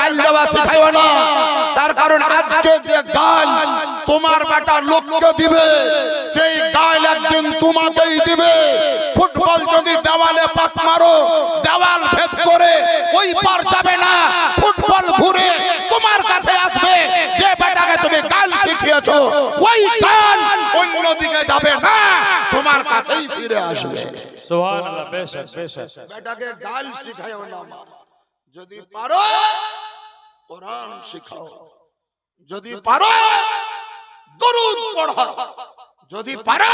গাল দেওয়া শেখাইও না। তার কারণ আজকে যে গাল তোমার বেটা লোককে দিবে সেই গাল একদিন তোমাকেই দিবে। ফুটবল যদি দেওয়ালে পাক মারো দেওয়াল ভেদ করে ওই পার যাবে না। ফুটবল ঘুরে তোমার কাছে আসবে। যে বেটাকে তুমি গাল শিখিয়েছো ওই গাল অন্যদিকে যাবে না তোমার কাছেই ফিরে আসবে। সুবহান আল্লাহ বেশক বেশক বেটাকে গাল শিখাও না যদি পারো কোরআন শিখাও যদি পারো দরুদ পড়াও যদি পারো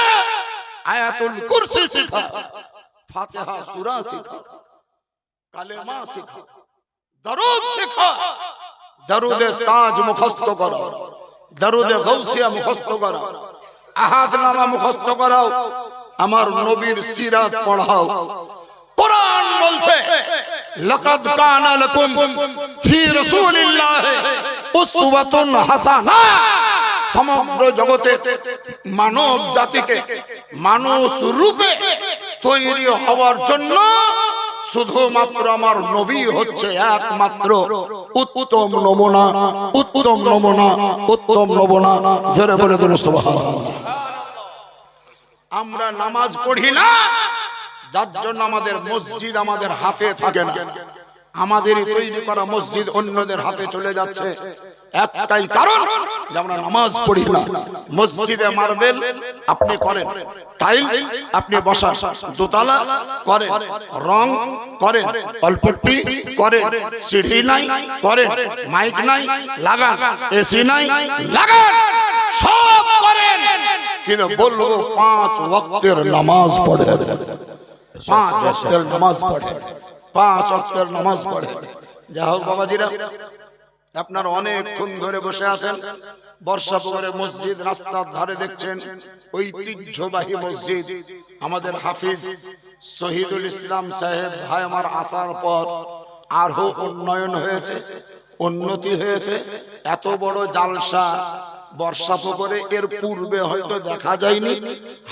আয়াতুল কুরসি শিখাও ফাতিহা সূরা শিখাও কালেমা শিখাও দরুদ শিখাও দরুদে তাজ মুখস্থ করো। দরুদে গৌসিয়া মুখস্থ করো। আহাদ নামা মুখস্থ করাও আমার নবীর সিরাত পড়াও। কোরআন বলছে লাকাদ কানা লাকুম ফি রাসূলিল্লাহি উসওয়াতুন হাসানা সমগ্র জগতে মানব জাতিকে মানুষ রূপে তৈরি হওয়ার জন্য শুধুমাত্র আমার নবী হচ্ছে একমাত্র উত্তম নমুনা উত্তম নমুনা উত্তম নমুনা। জোরে বলে দিল আমরা নামাজ পড়ি না। যার জন্য আমাদের মসজিদ আমাদের হাতে থাকে না। আমাদের তৈরি করা মসজিদ অন্যদের হাতে চলে যাচ্ছে। একটাই কারণ, যে আমরা নামাজ পড়ি না। মসজিদে মার্বেল আপনি করেন, টাইলস আপনি বসান, দোতলা করেন, রং করেন অল্পট্টি করেন, সিঁড়ি নাই করেন, মাইক নাই লাগান, এসি নাই লাগান, সব করেন। কিন্তু বলব পাঁচ ওয়াক্তের নামাজ পড়ে। পাঁচ ওয়াক্তের নামাজ পড়ে। পাঁচ ওয়াক্তের নামাজ পড়ে। যা হোক বাবাজিরা আপনার অনেকক্ষণ ধরে বসে আছেন। বর্ষা পুকুরে মসজিদ রাস্তার ধারে দেখছেন ঐতিহ্যবাহী মসজিদ। আমাদের হাফিজ শহীদুল ইসলাম সাহেব ভাই আমার আসার পর আরও উন্নয়ন হয়েছে। উন্নতি হয়েছে। এত বড় জালসা। বর্ষা পুকুরে এর পূর্বে হয়তো দেখা যায়নি।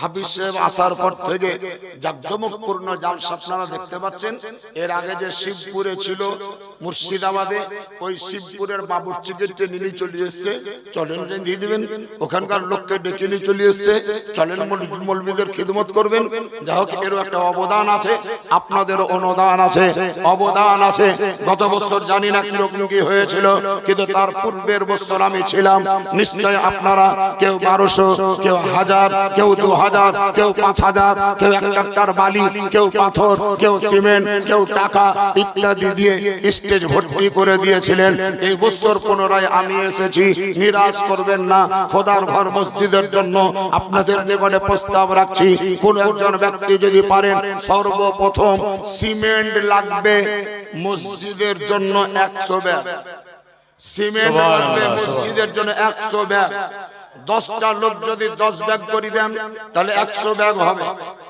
হাফিজ সাহেব আসার পর থেকে জাকজমকপূর্ণ জালসা আপনারা দেখতে পাচ্ছেন। এর আগে যে শিবপুরে ছিল মুর্শিদাবাদে ওই শিবপুরের বাবুর্চিকে নিয়ে চলে এসছে। চলেন দিয়ে দিবেন। ওখানকার লোককে ডেকে নিয়ে চলে এসছে। চলেন মৌল- মৌলবীদের খিদমত করবেন। যা হোক, এরও একটা অবদান আছে। আপনাদের অনুদান আছে। অবদান আছে। গত বছর জানি না কীরকম কি হয়েছিল, কিন্তু তার পূর্বের বছর আমি ছিলাম। নিশ্চয় আপনারা কেউ বারোশো, কেউ হাজার, কেউ দু হাজার, কেউ পাঁচ হাজার, কেউ এক বালি, কেউ পাথর, কেউ সিমেন্ট, কেউ টাকা ইত্যাদি দিয়ে স্টেজ ভর্তি করে দিয়েছিলেন। এই বছর পুনরায় আমি এসেছি নিরাশ করবেন না। খোদার ঘর মসজিদের জন্য আপনাদের নিকটে প্রস্তাব রাখছি। কোন একজন ব্যক্তি যদি পারেন সর্বপ্রথম সিমেন্ট লাগবে মসজিদের জন্য একশো ব্যাগ। সিমেন্ট লাগবে মসজিদের জন্য একশো ব্যাগ। দশটা লোক যদি দশ ব্যাগ করে দেন, তাহলে একশো ব্যাগ হবে।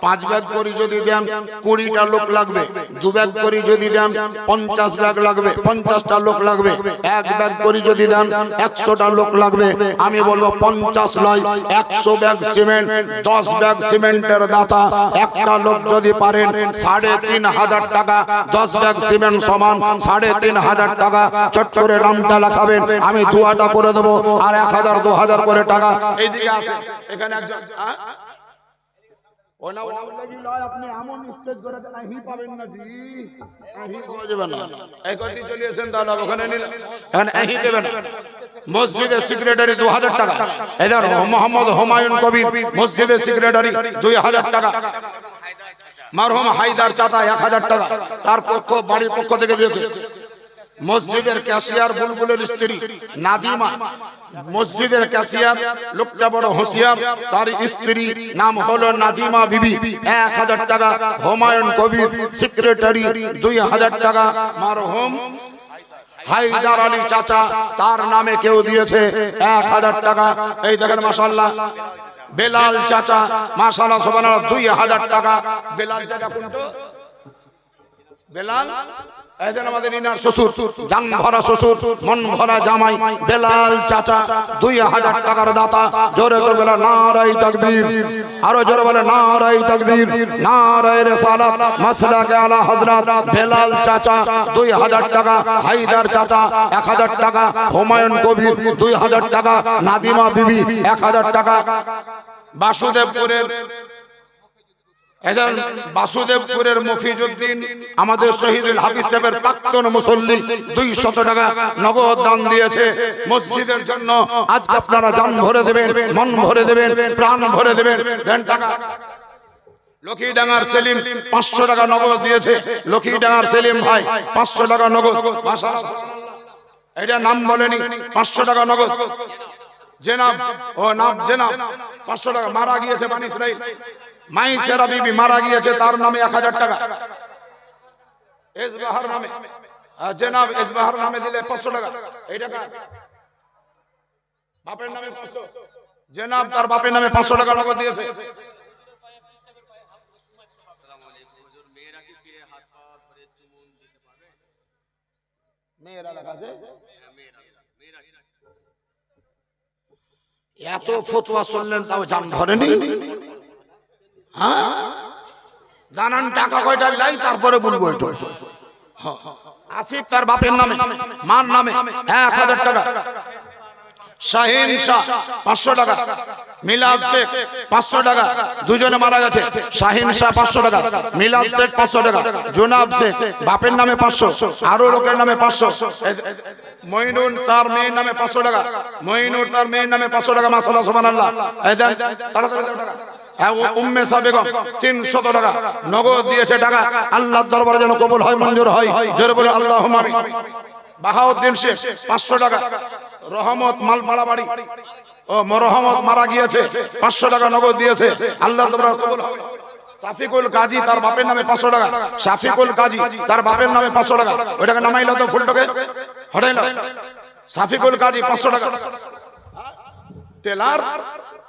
পাঁচ ব্যাগ করে যদি দেন, কুড়িটা লোক লাগবে। দু ব্যাগ করে যদি দেন, পঞ্চাশ ব্যাগ লাগবে, পঞ্চাশটা লোক লাগবে। এক ব্যাগ করে যদি দেন, একশোটা লোক লাগবে। আমি বলব পঞ্চাশ নয়, একশো ব্যাগ সিমেন্ট, দশ ব্যাগ সিমেন্টের দাতা। একটা লোক যদি পারেন, সাড়ে তিন হাজার টাকা, দশ ব্যাগ সিমেন্ট সমান, সাড়ে তিন হাজার টাকা। চট করে নামটা লেখাবেন, আমি দুয়াটা করে দেবো, আর এক হাজার, দু হাজার করে টাকা এইদিকে আসে। এখানে একজন আহ? ওনা ওনা আপনি এমন স্টেজ করে আহি পাবেন না জি। আহি পাওয়া যাবে না। এই কটি চলে ওখানে নিলে এখানে আহি দেবেন। মসজিদের সেক্রেটারি দু হাজার টাকা এদের মোহাম্মদ হুমায়ুন কবির মসজিদের সেক্রেটারি দুই হাজার টাকা। মারহুম হায়দার চাচা এক হাজার টাকা। তার পক্ষ বাড়ির পক্ষ থেকে দিয়েছে। মসজিদের ক্যাশিয়ার বুলবুলের স্ত্রী নাদিমা। মসজিদের ক্যাশিয়ার, লোকটা বড় হোসিয়ার তার স্ত্রী নাম হলো নাদিমা বিবি। এক হাজার টাকা হুমায়ুন কবির সেক্রেটারি দুই হাজার টাকা মারহুম হায়দার আলী চাচা, তার নামে কেউ দিয়েছে এক হাজার টাকা। এই দেখেন মাসাল্লাহ বেলাল চাচা মাসাল্লাহ সোবানা দুই হাজার টাকা। বেলাল চাচা কোনটা? বেলাল? আমাদের ইনার শ্বশুর জান ভরা শ্বশুর মন ভরা জামাই বেলাল চাচা দুই হাজার টাকার দাতা জোরে তো বলে নারাই তকবীর আরও জোরে বলে নারাই তকবীর নারাই রেসালাত মাসলাকে আলা হযরত বেলাল চাচা দুই হাজার টাকা হায়দার চাচা এক হাজার টাকা হুমায়ুন কবির দুই হাজার টাকা নাদিমা বিবি এক হাজার টাকা। বাসুদেবপুরের এজন বাসুদেবপুরের মফিজউদ্দিন, আমাদের শহীদুল হাফিজ সাহেবের প্রাক্তন মুসল্লি দুই শত টাকা নগদ দান দিয়েছে মসজিদের জন্য। আজকে আপনারা জান ভরে দেবেন, মন ভরে দেবেন, প্রাণ ভরে দেবেন। দেন টাকা। লক্ষ্মীডাঙ্গার সেলিম পাঁচশো টাকা নগদ দিয়েছে। লক্ষ্মীডাঙ্গার সেলিম ভাই, পাঁচশো টাকা নগদ। এটা নাম বলেনি, পাঁচশো টাকা নগদ। জেনাব, ও নাম জেনাব, পাঁচশো টাকা। মারা গিয়েছে বানি ইসরাইল। মাই সেরা বিবি মারা গিয়েছে তার নামে এক হাজার টাকা। এসবাহার নামে। জেনাব এসবাহার নামে দিলে পাঁচশো টাকা। এই টাকা। বাপের নামে পাঁচশো। জেনাব তার বাপের নামে পাঁচশো টাকা নগদ দিয়েছে। এত ফতুয়া শুনলেন তাও জান ধরেনি হ্যাঁ? জানান টাকা কয়টা লাই, তারপরে বলব এটা। হ্যাঁ। আসিফ তার বাপের নামে, মার নামে, এক হাজার টাকা। শাহ, পাঁচশো টাকা। পাঁচশো টাকা। দুজনে মারা গেছে। শাহিন শাহ, পাঁচশো টাকা। মিলাদ শেখ, পাঁচশো টাকা। জোনাব শেখ, বাপের নামে পাঁচশো। আরও লোকের নামে পাঁচশো। তার মেয়ের নামে পাঁচশো টাকা। তার মেয়ের নামে পাঁচশো টাকা আল্লাহ হ্যাঁ, সাবেগম টাকা। নগদ দিয়েছে টাকা। আল্লাহর যেন কবুল হয় মঞ্জুর হয়। বলে আল্লাহ বাহাউদ্দিন শেখ পাঁচশো টাকা। রহমত মালপাড়া বাড়ি। ও মরহমত মারা গিয়েছে। পাঁচশো টাকা নগদ দিয়েছে। আল্লাহ দরবারে কবুল কাজী তার বাপের নামে পাঁচশো টাকা। সাফিকুল কাজী তার বাপের নামে পাঁচশো টাকা। ওইটাকে নামাইলো তো ফুলটাকে। হটাইলো সাফিকুল কাজী পাঁচশো টাকা। টেলার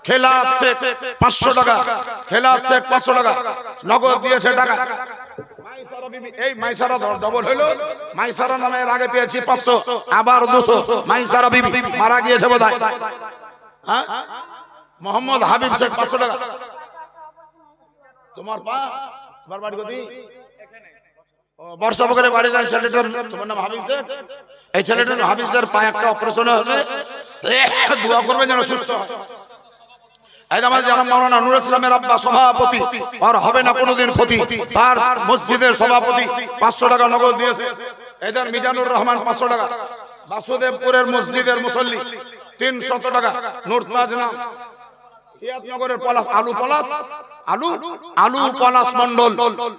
খেলাত শেখ পাঁচশো টাকা। খেলাত শেখ পাঁচশো টাকা। নগদ দিয়েছে টাকা। এই মাইসারা ডবল পাঁচশো, আবার দুশো। মাইসারা বিবি মারা গিয়েছে বোধ হ্যাঁ? মোহাম্মদ হাবিব শেখ, পাঁচশো টাকা। বর্ষা পুকুরে বাড়ি দেন ছেলেটার তোমার নাম হাবিব শেখ? এই ছেলেটার হাবিবদের পায়ে একটা অপারেশন হয়েছে। দোয়া করবে যেন সুস্থ হয়। সভাপতি আর হবে না কোনোদিন ক্ষতি। তার মসজিদের সভাপতি পাঁচশো টাকা নগদ দিয়েছে। এদের মিজানুর রহমান পাঁচশো টাকা। বাসুদেবপুরের মসজিদের মুসল্লি তিনশত টাকা। নুরতাজ নাম। হিয়াতনগরের পলাশ আলু পলাশ। আলু আলু পলাশ মন্ডল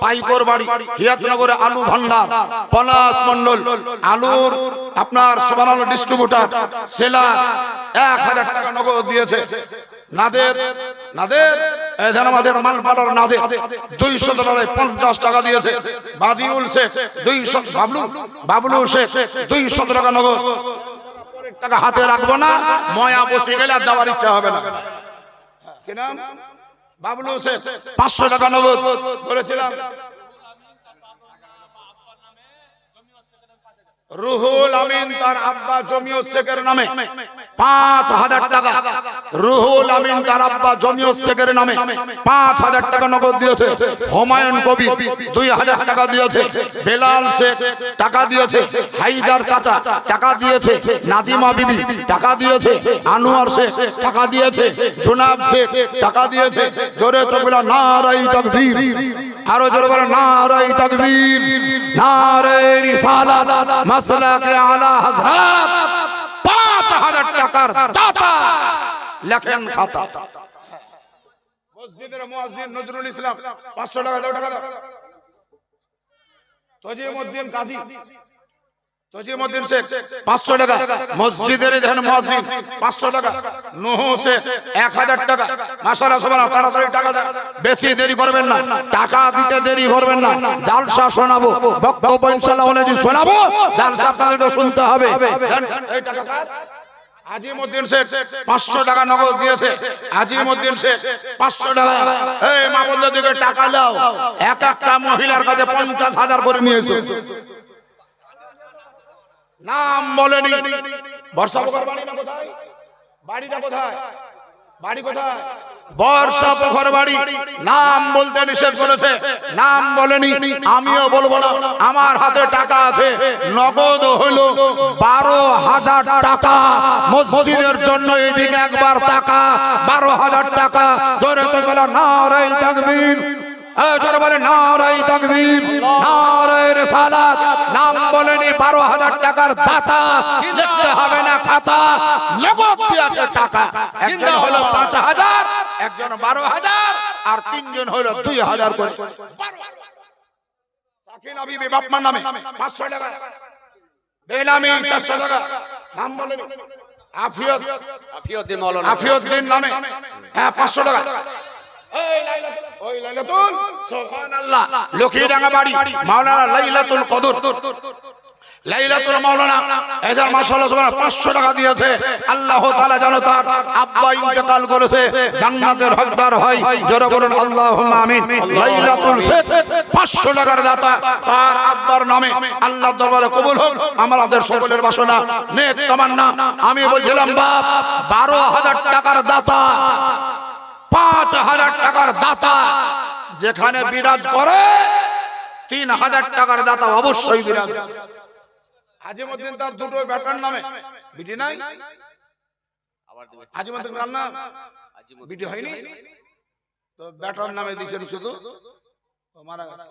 পাইকর বাড়ি হিয়াতনগরে আলু ভান্ডার পলাশ মন্ডল আলুর আপনার সোবান ডিস্ট্রিবিউটার সেলা এক হাজার টাকা নগদ দিয়েছে। নাদের নাদের আমাদের মালপাড়ার নাদের দুইশো টাকায় পঞ্চাশ টাকা দিয়েছে। বাদিউল শেখ দুইশো বাবলু বাবলু শেখ দুইশো টাকা নগদ। টাকা হাতে রাখব না ময়া বসে গেলে আর দেওয়ার ইচ্ছা হবে না। কি নাম? বাবলু শেখ পাঁচশো টাকা নগদ বলেছিলাম। রুহুল আমিন তার আব্বা জমিও শেখের নামে। পাঁচ হাজার টাকা। রুহুল আমিন তার আব্বা জমিও শেখের নামে পাঁচ হাজার টাকা নগদ দিয়েছে। হুমায়ুন কবি দুই হাজার টাকা দিয়েছে। বেলাল শেখ টাকা দিয়েছে। হাইদার চাচা টাকা দিয়েছে। নাদিমা বিবি টাকা দিয়েছে। আনোয়ার শেখ টাকা দিয়েছে। জুনাব শেখ টাকা দিয়েছে। জোরে তকবিলা নারাই তকবীর। আরও জোরে বলে নারাই তকবীর। নারাই রিসালাত মাসলাকে আলা হযরত হাজার টাকার দাতা লেখেন খাতা। মসজিদের মুয়াজ্জিন নজরুল ইসলাম 500 টাকা দাও টাকা দাও। তজিমউদ্দিন কাজী তজিমউদ্দিন শেখ 500 টাকা। মসজিদের মুয়াজ্জিন 500 টাকা। নুহ শেখ 1000 টাকা। মাশাআল্লাহ সুবহানাল্লাহ তাড়াতাড়ি টাকা দেন বেশি দেরি করবেন না টাকা দিতে দেরি করবেন না। জালসা শোনাবো বক্তব্য ইনশাআল্লাহ হলে শোনাবো জালসা আপনাদের শুনতে হবে। এই টাকা কার? আজিমউদ্দিন শেখ পাঁচশো টাকা নগদ দিয়েছে। আজিমউদ্দিন শেখ পাঁচশো টাকা। এই মা বলল দিকে টাকা দাও। এক একটা মহিলার কাছে পঞ্চাশ হাজার করে নিয়েছে। নাম বলেনি। বর্ষা বাড়িটা কোথায়? বাড়িটা কোথায়? বাড়ি কোথায়? বর্ষা পোখর বাড়ি। নাম বলতে নিষেধ করেছে। নাম বলেনি আমিও বলব না। আমার হাতে টাকা আছে। নগদ হলো বারো হাজার টাকা। মসজিদের জন্য এদিকে একবার টাকা। বারো হাজার টাকা। ধরে তো গেল নারাই তাকবীর। এই জোরে বলে নারাই তাকবীর নারাই রিসালাত। নাম বলেনি বারো হাজার টাকার দাতা। লিখতে হবে না খাতা। নগদ দিয়েছে টাকা। একজন হলো পাঁচ হাজার একজন বারো হাজার আর তিনজন হলো দুই হাজার করে। বাপমার নামে পাঁচশো টাকা। বেনামি চারশো টাকা। নাম বলেনি। আফিয়ত। আফিয়দ্দিন মাওলানা নামে। হ্যাঁ পাঁচশো টাকা। ওই লাইলাতুল সুবহানাল্লাহ। লক্ষ্মীডাঙ্গা বাড়ি, মাওলানা লাইলাতুল কদর। লাইলাতুল মাওলানা এদের মাশাআল্লাহ সুবহানাল্লাহ 500 টাকা দিয়েছে। আল্লাহ জানো তার করেছে, জান্নাতের হকদার জোরে বলুন, আল্লাহুম্মা আমিন। লাইলাতুল শেষ 500 টাকার দাতা, তার আব্বার নামে আল্লাহ কবুল হোক। আমাদের সকলের বাসনা আমি বলছিলাম, বাপ 12000 টাকার দাতা। হাজার টাকার দাতা যেখানে বিরাজ করে তিন হাজার টাকার দাতা অবশ্যই বিরাজ। আজিমুদ্দিন তার দুটো ব্যাটার নামে। বিটি নাই? আজিমুদ্দিন কার নাম? বিটি হয়নি? তো ব্যাটার নামে দিয়েছেন শুধু? মারা গেছে।